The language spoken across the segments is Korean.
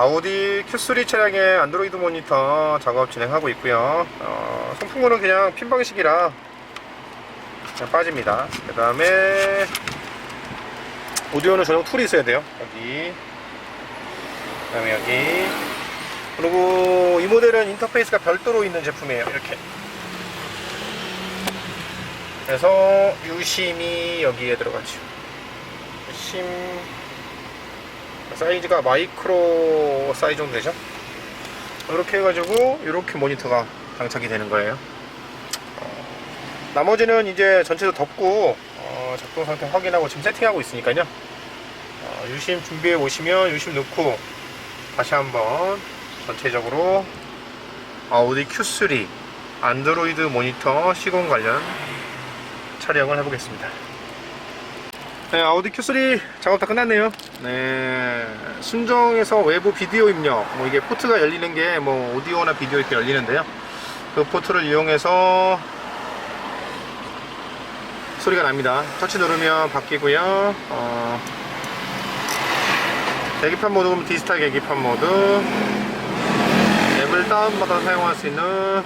아우디 Q3 차량의 안드로이드 모니터 작업 진행하고 있고요. 어, 송풍구는 그냥 핀 방식이라 그냥 빠집니다. 그 다음에 오디오는 전용 툴이 있어야 돼요. 여기. 그 다음에 여기. 그리고 이 모델은 인터페이스가 별도로 있는 제품이에요. 이렇게. 그래서 유심이 여기에 들어가죠. 유심 사이즈가 마이크로 사이즈 정도 되죠? 이렇게 해가지고 이렇게 모니터가 장착이 되는 거예요. 어, 나머지는 이제 전체도 덮고 어, 작동 상태 확인하고 지금 세팅하고 있으니까요. 어, 유심 준비해 오시면 유심 넣고 다시 한번 전체적으로 아우디 Q3 안드로이드 모니터 시공 관련 촬영을 해보겠습니다 네, 아우디 Q3 작업 다 끝났네요. 네, 순정에서 외부 비디오 입력, 뭐 이게 포트가 열리는 게 뭐 오디오나 비디오 이렇게 열리는데요. 그 포트를 이용해서 소리가 납니다. 터치 누르면 바뀌고요. 어, 계기판 모드 보면 디지털 계기판 모드, 앱을 다운받아 사용할 수 있는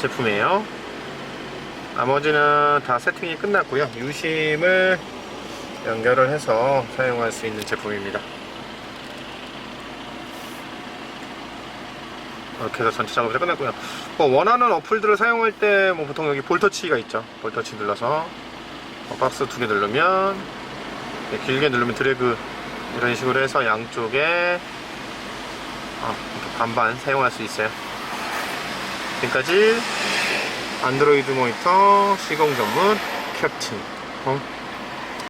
제품이에요. 나머지는 다 세팅이 끝났고요. 유심을 연결을 해서 사용할 수 있는 제품입니다. 이렇게 해서 전체 작업이 끝났고요. 뭐 원하는 어플들을 사용할 때 뭐 보통 여기 볼터치가 있죠. 볼터치 눌러서 어, 박스 두 개 누르면 이렇게 길게 누르면 드래그 이런 식으로 해서 양쪽에 어, 이렇게 반반 사용할 수 있어요. 지금까지 안드로이드 모니터 시공 전문 캡틴 어?